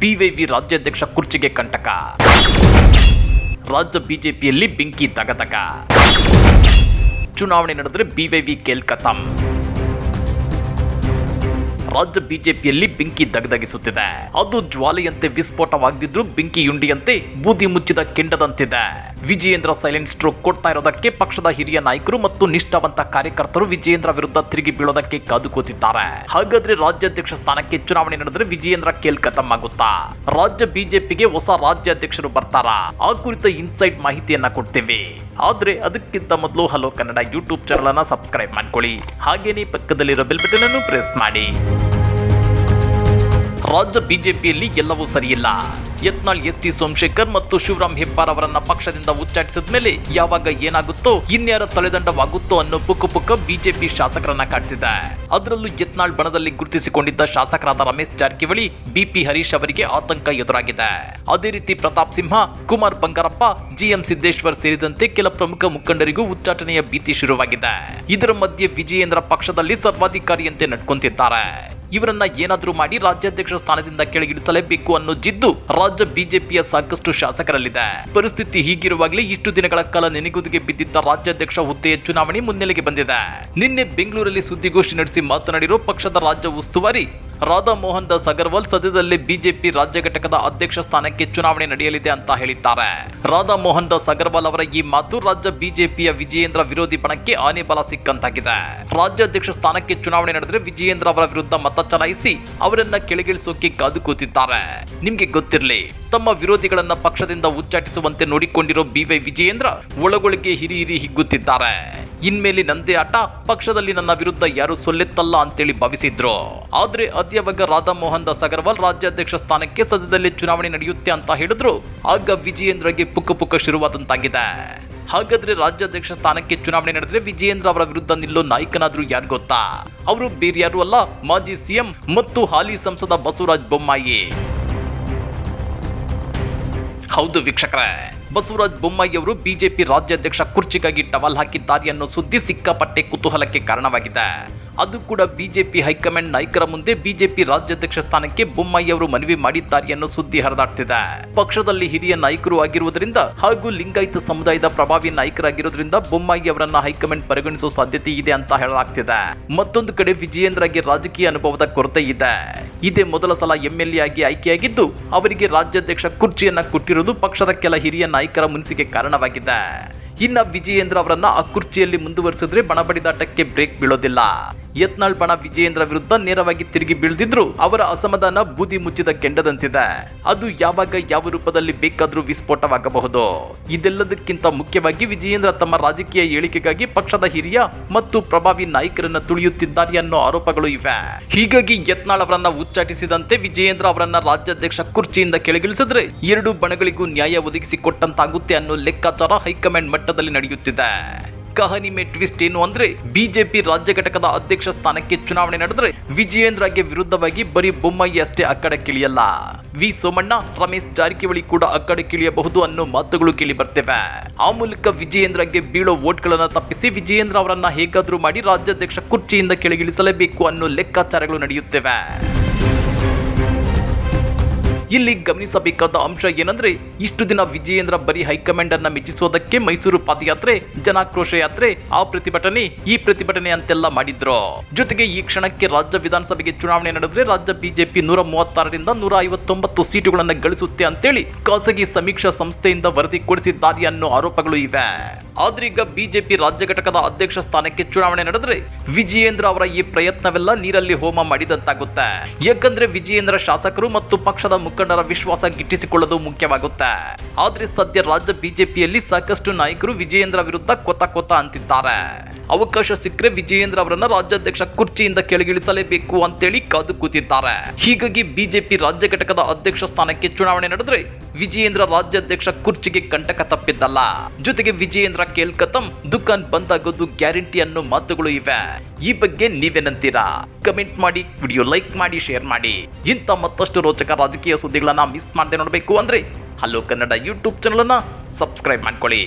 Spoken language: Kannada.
ಬಿವೈವಿ ರಾಜ್ಯಾಧ್ಯಕ್ಷ ಕುರ್ಚಿಗೆ ಕಂಟಕ. ರಾಜ್ಯ ಬಿಜೆಪಿಯಲ್ಲಿ ಬೆಂಕಿ ತಗತಕ ಚುನಾವಣೆ ನಡೆದರೆ ಬಿವೈವಿ ಕೇಲ್ಕತಂ. ರಾಜ್ಯ ಬಿಜೆಪಿಯಲ್ಲಿ ಬೆಂಕಿ ದಗದಗಿಸುತ್ತಿದೆ ಅದು ಜ್ವಾಲೆಯಂತೆ ವಿಸ್ಫೋಟವಾಗದಿದ್ರು ಬೆಂಕಿಯುಂಡಿಯಂತೆ ಬೂದಿ ಮುಚ್ಚಿದ ಕೆಂಡದಂತಿದೆ. ವಿಜಯೇಂದ್ರ ಸೈಲೆಂಟ್ ಸ್ಟ್ರೋಕ್ ಕೊಡ್ತಾ ಇರೋದಕ್ಕೆ ಪಕ್ಷದ ಹಿರಿಯ ನಾಯಕರು ಮತ್ತು ನಿಷ್ಠಾವಂತ ಕಾರ್ಯಕರ್ತರು ವಿಜಯೇಂದ್ರ ವಿರುದ್ಧ ತಿರುಗಿ ಬೀಳೋದಕ್ಕೆ ಕಾದು ಕೂತಿದ್ದಾರೆ. ಹಾಗಾದ್ರೆ ರಾಜ್ಯಾಧ್ಯಕ್ಷ ಸ್ಥಾನಕ್ಕೆ ಚುನಾವಣೆ ನಡೆದ್ರೆ ವಿಜಯೇಂದ್ರ ಕೇಲ್ಕತಂ ಆಗುತ್ತಾ? ರಾಜ್ಯ ಬಿಜೆಪಿಗೆ ಹೊಸ ರಾಜ್ಯಾಧ್ಯಕ್ಷರು ಬರ್ತಾರಾ? ಆ ಕುರಿತ ಇನ್ಸೈಟ್ ಮಾಹಿತಿಯನ್ನ ಕೊಡ್ತೀವಿ. ಆದ್ರೆ ಅದಕ್ಕಿಂತ ಮೊದಲು ಹಲೋ ಕನ್ನಡ ಯೂಟ್ಯೂಬ್ ಚಾನಲನ್ನು ಸಬ್ಸ್ಕ್ರೈಬ್ ಮಾಡ್ಕೊಳ್ಳಿ. ಹಾಗೇನೇ ಪಕ್ಕದಲ್ಲಿರೋ ಬೆಲ್ ಬಟನ್ ಅನ್ನು ಪ್ರೆಸ್ ಮಾಡಿ. ರಾಜ್ಯ ಬಿಜೆಪಿಯಲ್ಲಿ ಎಲ್ಲವೂ ಸರಿಯಿಲ್ಲ. ಯತ್ನಾಳ್ ಎಸ್ ಟಿ ಸೋಮಶೇಖರ್ ಮತ್ತು ಶಿವರಾಮ್ ಹೆಬ್ಬಾರ್ ಅವರನ್ನ ಪಕ್ಷದಿಂದ ಉಚ್ಚಾಟಿಸಿದ ಮೇಲೆ ಯಾವಾಗ ಏನಾಗುತ್ತೋ, ಇನ್ಯಾರ ತಲೆದಂಡವಾಗುತ್ತೋ ಅನ್ನೋ ಪುಕ್ಕ ಪುಕ್ಕ ಬಿಜೆಪಿ ಶಾಸಕರನ್ನ ಕಾಡ್ತಿದೆ ಅದರಲ್ಲೂ ಯತ್ನಾಳ್ ಬಣದಲ್ಲಿ ಗುರುತಿಸಿಕೊಂಡಿದ್ದ ಶಾಸಕರಾದ ರಮೇಶ್ ಜಾರಕಿಹೊಳಿ, ಬಿಪಿ ಹರೀಶ್ ಅವರಿಗೆ ಆತಂಕ ಎದುರಾಗಿದೆ. ಅದೇ ರೀತಿ ಪ್ರತಾಪ್ ಸಿಂಹ, ಕುಮಾರ್ ಬಂಗಾರಪ್ಪ, ಜಿಎಂ ಸಿದ್ದೇಶ್ವರ್ ಸೇರಿದಂತೆ ಕೆಲ ಪ್ರಮುಖ ಮುಖಂಡರಿಗೂ ಉಚ್ಚಾಟನೆಯ ಭೀತಿ ಶುರುವಾಗಿದೆ. ಇದರ ಮಧ್ಯೆ ವಿಜಯೇಂದ್ರ ಪಕ್ಷದಲ್ಲಿ ಸರ್ವಾಧಿಕಾರಿಯಂತೆ ನಡ್ಕೊಂತಿದ್ದಾರೆ. ಇವರನ್ನ ಏನಾದ್ರೂ ಮಾಡಿ ರಾಜ್ಯಾಧ್ಯಕ್ಷ ಸ್ಥಾನದಿಂದ ಕೆಳಗಿಳಿಸಲೇಬೇಕು ಅನ್ನೋ ಜಿದ್ದು ರಾಜ್ಯ ಬಿಜೆಪಿಯ ಸಾಕಷ್ಟು ಶಾಸಕರಲ್ಲಿದೆ. ಪರಿಸ್ಥಿತಿ ಹೀಗಿರುವಾಗಲೇ ಇಷ್ಟು ದಿನಗಳ ಕಾಲ ನೆನೆಗುದಿಗೆ ಬಿದ್ದಿದ್ದ ರಾಜ್ಯಾಧ್ಯಕ್ಷ ಹುದ್ದೆಯ ಚುನಾವಣೆ ಮುನ್ನೆಲೆಗೆ ಬಂದಿದೆ. ನಿನ್ನೆ ಬೆಂಗಳೂರಲ್ಲಿ ಸುದ್ದಿಗೋಷ್ಠಿ ನಡೆಸಿ ಮಾತನಾಡಿರುವ ಪಕ್ಷದ ರಾಜ್ಯ ಉಸ್ತುವಾರಿ ರಾಧಾ ಮೋಹನ್ ದಾಸ್ ಅಗರ್ವಾಲ್ ಸದ್ಯದಲ್ಲೇ ಬಿಜೆಪಿ ರಾಜ್ಯ ಘಟಕದ ಅಧ್ಯಕ್ಷ ಸ್ಥಾನಕ್ಕೆ ಚುನಾವಣೆ ನಡೆಯಲಿದೆ ಅಂತ ಹೇಳಿದ್ದಾರೆ. ರಾಧಾ ಮೋಹನ್ ದಾಸ್ ಅಗರ್ವಾಲ್ ಅವರ ಈ ಮಾತು ರಾಜ್ಯ ಬಿಜೆಪಿಯ ವಿಜಯೇಂದ್ರ ವಿರೋಧಿ ಬಣಕ್ಕೆ ಆನೆ ಬಲ ಸಿಕ್ಕಂತಾಗಿದೆ. ರಾಜ್ಯಾಧ್ಯಕ್ಷ ಸ್ಥಾನಕ್ಕೆ ಚುನಾವಣೆ ನಡೆದರೆ ವಿಜಯೇಂದ್ರ ಅವರ ವಿರುದ್ಧ ಮತ ಚಲಾಯಿಸಿ ಅವರನ್ನ ಕೆಳಗಿಳಿಸೋಕೆ ಕಾದು ಕೂತಿದ್ದಾರೆ. ನಿಮ್ಗೆ ಗೊತ್ತಿರಲಿ, ತಮ್ಮ ವಿರೋಧಿಗಳನ್ನ ಪಕ್ಷದಿಂದ ಉಚ್ಚಾಟಿಸುವಂತೆ ನೋಡಿಕೊಂಡಿರೋ ಬಿವೈ ವಿಜಯೇಂದ್ರ ಒಳಗೊಳಗೆ ಹಿರಿ ಹಿರಿ ಹಿಗ್ಗುತ್ತಿದ್ದಾರೆ. ಇನ್ಮೇಲೆ ನಂದೇ ಆಟ, ಪಕ್ಷದಲ್ಲಿ ನನ್ನ ವಿರುದ್ಧ ಯಾರು ಸೊಲ್ಲೆತ್ತಲ್ಲ ಅಂತೇಳಿ ಭಾವಿಸಿದ್ರು. ಆದ್ರೆ ಅಧ್ಯಾಪಕ ರಾಧಾಮೋಹನ್ ದಾಸ್ ಅಗರ್ವಾಲ್ ರಾಜ್ಯಾಧ್ಯಕ್ಷ ಸ್ಥಾನಕ್ಕೆ ಸದ್ಯದಲ್ಲೇ ಚುನಾವಣೆ ನಡೆಯುತ್ತೆ ಅಂತ ಹೇಳಿದ್ರು, ಆಗ ವಿಜಯೇಂದ್ರಗೆ ಪುಕ್ಕ ಪುಕ್ಕ ಶುರುವಾದಂತಾಗಿದೆ. ಹಾಗಾದ್ರೆ ರಾಜ್ಯಾಧ್ಯಕ್ಷ ಸ್ಥಾನಕ್ಕೆ ಚುನಾವಣೆ ನಡೆದ್ರೆ ವಿಜಯೇಂದ್ರ ಅವರ ವಿರುದ್ಧ ನಿಲ್ಲೋ ನಾಯಕನಾದ್ರೂ ಯಾರು ಗೊತ್ತಾ? ಅವರು ಬೇರ್ಯಾರು ಅಲ್ಲ, ಮಾಜಿ ಸಿಎಂ ಮತ್ತು ಹಾಲಿ ಸಂಸದ ಬಸವರಾಜ್ ಬೊಮ್ಮಾಯಿ. ಹೌದು ವೀಕ್ಷಕರೇ. ಬಸವರಾಜ ಬೊಮ್ಮಾಯಿ ಅವರು ಬಿಜೆಪಿ ರಾಜ್ಯಾಧ್ಯಕ್ಷ ಕುರ್ಚಿಗಾಗಿ ಟವಲ್ ಹಾಕಿದ್ದಾರೆ ಅನ್ನೋ ಸುದ್ದಿ ಸಿಕ್ಕಾಪಟ್ಟೆ ಕುತೂಹಲಕ್ಕೆ ಕಾರಣವಾಗಿದೆ. ಅದು ಕೂಡ ಬಿಜೆಪಿ ಹೈಕಮಾಂಡ್ ನಾಯಕರ ಮುಂದೆ ಬಿಜೆಪಿ ರಾಜ್ಯಾಧ್ಯಕ್ಷ ಸ್ಥಾನಕ್ಕೆ ಬೊಮ್ಮಾಯಿ ಅವರು ಮನವಿ ಮಾಡಿದ್ದಾರೆ ಅನ್ನೋ ಸುದ್ದಿ ಹರಿದಾಡ್ತಿದೆ. ಪಕ್ಷದಲ್ಲಿ ಹಿರಿಯ ನಾಯಕರು ಆಗಿರುವುದರಿಂದ ಹಾಗೂ ಲಿಂಗಾಯತ ಸಮುದಾಯದ ಪ್ರಭಾವಿ ನಾಯಕರಾಗಿರೋದ್ರಿಂದ ಬೊಮ್ಮಾಯಿ ಅವರನ್ನ ಹೈಕಮಾಂಡ್ ಪರಿಗಣಿಸುವ ಸಾಧ್ಯತೆ ಇದೆ ಅಂತ ಹೇಳಲಾಗ್ತಿದೆ. ಮತ್ತೊಂದು ಕಡೆ ವಿಜಯೇಂದ್ರಗೆ ರಾಜಕೀಯ ಅನುಭವದ ಕೊರತೆ ಇದೆ. ಇದೇ ಮೊದಲ ಸಲ ಎಂಎಲ್ಎ ಆಗಿ ಆಯ್ಕೆಯಾಗಿದ್ದು, ಅವರಿಗೆ ರಾಜ್ಯಾಧ್ಯಕ್ಷ ಕುರ್ಚಿಯನ್ನ ಕೊಟ್ಟಿರುವುದು ಪಕ್ಷದ ಕೆಲ ಹಿರಿಯ ನಾಯಕರ ಮುನ್ಸಿಗೆ ಕಾರಣವಾಗಿದೆ. ಇನ್ನ ವಿಜಯೇಂದ್ರ ಅವರನ್ನ ಆ ಕುರ್ಚಿಯಲ್ಲಿ ಮುಂದುವರಿಸಿದ್ರೆ ಬಣಬಡಿದಾಟಕ್ಕೆ ಬ್ರೇಕ್ ಬೀಳೋದಿಲ್ಲ. ಯತ್ನಾಳ್ ಬಣ ವಿಜಯೇಂದ್ರ ವಿರುದ್ಧ ನೇರವಾಗಿ ತಿರುಗಿ ಬೀಳ್ದಿದ್ರು, ಅವರ ಅಸಮಾಧಾನ ಬೂದಿ ಮುಚ್ಚಿದ ಕೆಂಡದಂತಿದೆ. ಅದು ಯಾವಾಗ ಯಾವ ರೂಪದಲ್ಲಿ ಬೇಕಾದ್ರೂ ವಿಸ್ಫೋಟವಾಗಬಹುದು. ಇದೆಲ್ಲದಕ್ಕಿಂತ ಮುಖ್ಯವಾಗಿ ವಿಜಯೇಂದ್ರ ತಮ್ಮ ರಾಜಕೀಯ ಏಳಿಗೆಗಾಗಿ ಪಕ್ಷದ ಹಿರಿಯ ಮತ್ತು ಪ್ರಭಾವಿ ನಾಯಕರನ್ನ ತುಳಿಯುತ್ತಿದ್ದಾರೆ ಅನ್ನೋ ಆರೋಪಗಳು ಇವೆ. ಹೀಗಾಗಿ ಯತ್ನಾಳ್ ಅವರನ್ನ ಉಚ್ಚಾಟಿಸಿದಂತೆ ವಿಜಯೇಂದ್ರ ಅವರನ್ನ ರಾಜ್ಯಾಧ್ಯಕ್ಷ ಕುರ್ಚಿಯಿಂದ ಕೆಳಗಿಳಿಸಿದ್ರೆ ಎರಡು ಬಣಗಳಿಗೂ ನ್ಯಾಯ ಒದಗಿಸಿಕೊಟ್ಟಂತಾಗುತ್ತೆ ಅನ್ನೋ ಲೆಕ್ಕಾಚಾರ ಹೈಕಮಾಂಡ್ ಮಟ್ಟದಲ್ಲಿ ನಡೆಯುತ್ತಿದೆ. ಕಹನಿಮೆ ಟ್ವಿಸ್ಟ್ ಏನು ಅಂದ್ರೆ ಬಿಜೆಪಿ ರಾಜ್ಯ ಘಟಕದ ಅಧ್ಯಕ್ಷ ಸ್ಥಾನಕ್ಕೆ ಚುನಾವಣೆ ನಡೆದರೆ ವಿಜಯೇಂದ್ರಗೆ ವಿರುದ್ಧವಾಗಿ ಬರೀ ಬೊಮ್ಮಾಯಿ ಅಷ್ಟೇ ಅಕ್ಕಡಕ್ಕಿಳಿಯಲ್ಲ ವಿ ಸೋಮಣ್ಣ, ರಮೇಶ್ ಜಾರಕಿಹೊಳಿ ಕೂಡ ಅಕ್ಕಡಕ್ಕಿಳಿಯಬಹುದು ಅನ್ನೋ ಮಾತುಗಳು ಕೇಳಿ ಬರ್ತೇವೆ. ಆ ಮೂಲಕ ವಿಜಯೇಂದ್ರಗೆ ಬೀಳೋ ವೋಟ್ಗಳನ್ನ ತಪ್ಪಿಸಿ ವಿಜಯೇಂದ್ರ ಅವರನ್ನ ಹೇಗಾದ್ರೂ ಮಾಡಿ ರಾಜ್ಯಾಧ್ಯಕ್ಷ ಕುರ್ಚಿಯಿಂದ ಕೆಳಗಿಳಿಸಲೇಬೇಕು ಅನ್ನೋ ಲೆಕ್ಕಾಚಾರಗಳು ನಡೆಯುತ್ತವೆ. ಇಲ್ಲಿ ಗಮನಿಸಬೇಕಾದ ಅಂಶ ಏನಂದ್ರೆ, ಇಷ್ಟು ದಿನ ವಿಜಯೇಂದ್ರ ಬರೀ ಹೈಕಮಾಂಡ್ ಅನ್ನ ಮೆಚ್ಚಿಸೋದಕ್ಕೆ ಮೈಸೂರು ಪಾದಯಾತ್ರೆ, ಜನಾಕ್ರೋಶ ಯಾತ್ರೆ, ಆ ಪ್ರತಿಭಟನೆ, ಈ ಪ್ರತಿಭಟನೆ ಅಂತೆಲ್ಲ ಮಾಡಿದ್ರು. ಜೊತೆಗೆ ಈ ಕ್ಷಣಕ್ಕೆ ರಾಜ್ಯ ವಿಧಾನಸಭೆಗೆ ಚುನಾವಣೆ ನಡೆದ್ರೆ ರಾಜ್ಯ ಬಿಜೆಪಿ ನೂರ ಮೂವತ್ತಾರರಿಂದ ನೂರ ಐವತ್ತೊಂಬತ್ತು ಸೀಟುಗಳನ್ನು ಗಳಿಸುತ್ತೆ ಅಂತೇಳಿ ಖಾಸಗಿ ಸಮೀಕ್ಷಾ ಸಂಸ್ಥೆಯಿಂದ ವರದಿ ಕೊಡಿಸಿದ್ದಾರೆ ಅನ್ನೋ ಆರೋಪಗಳು ಇವೆ. ಆದ್ರೀಗ ಬಿಜೆಪಿ ರಾಜ್ಯ ಘಟಕದ ಅಧ್ಯಕ್ಷ ಸ್ಥಾನಕ್ಕೆ ಚುನಾವಣೆ ನಡೆದ್ರೆ ವಿಜಯೇಂದ್ರ ಅವರ ಈ ಪ್ರಯತ್ನವೆಲ್ಲ ನೀರಲ್ಲಿ ಹೋಮ ಮಾಡಿದಂತಾಗುತ್ತೆ. ಯಾಕಂದ್ರೆ ವಿಜಯೇಂದ್ರ ಶಾಸಕರು ಮತ್ತು ಪಕ್ಷದ ಮುಖಂಡರ ವಿಶ್ವಾಸ ಗಿಟ್ಟಿಸಿಕೊಳ್ಳೋದು ಮುಖ್ಯವಾಗುತ್ತೆ. ಆದ್ರೆ ಸದ್ಯ ರಾಜ್ಯ ಬಿಜೆಪಿಯಲ್ಲಿ ಸಾಕಷ್ಟು ನಾಯಕರು ವಿಜಯೇಂದ್ರ ವಿರುದ್ಧ ಕೊತ ಕೊತ ಅಂತಿದ್ದಾರೆ. ಅವಕಾಶ ಸಿಕ್ಕರೆ ವಿಜಯೇಂದ್ರ ಅವರನ್ನ ರಾಜ್ಯಾಧ್ಯಕ್ಷ ಕುರ್ಚಿಯಿಂದ ಕೆಳಗಿಳಿಸಲೇಬೇಕು ಅಂತೇಳಿ ಕಾದು ಕೂತಿದ್ದಾರೆ. ಹೀಗಾಗಿ ಬಿಜೆಪಿ ರಾಜ್ಯ ಘಟಕದ ಅಧ್ಯಕ್ಷ ಸ್ಥಾನಕ್ಕೆ ಚುನಾವಣೆ ನಡೆದ್ರೆ ವಿಜಯೇಂದ್ರ ರಾಜ್ಯಾಧ್ಯಕ್ಷ ಕುರ್ಚಿಗೆ ಕಂಟಕ ತಪ್ಪಿದ್ದಲ್ಲ. ಜೊತೆಗೆ ವಿಜಯೇಂದ್ರ ಕೇಲ್ಕತಂ ದುಕಾನ್ ಬಂದಾಗದ್ದು ಗ್ಯಾರಂಟಿ ಅನ್ನೋ ಮಾತುಗಳು ಇವೆ. ಈ ಬಗ್ಗೆ ನೀವೇನಂತೀರಾ? ಕಮೆಂಟ್ ಮಾಡಿ, ವಿಡಿಯೋ ಲೈಕ್ ಮಾಡಿ, ಶೇರ್ ಮಾಡಿ. ಇಂಥ ಮತ್ತಷ್ಟು ರೋಚಕ ರಾಜಕೀಯ ಸುದ್ದಿಗಳನ್ನ ಮಿಸ್ ಮಾಡದೆ ನೋಡಬೇಕು ಅಂದ್ರೆ ಹಲೋ ಕನ್ನಡ ಯೂಟ್ಯೂಬ್ ಚಾನಲ್ ಅನ್ನ ಸಬ್ಸ್ಕ್ರೈಬ್ ಮಾಡ್ಕೊಳ್ಳಿ.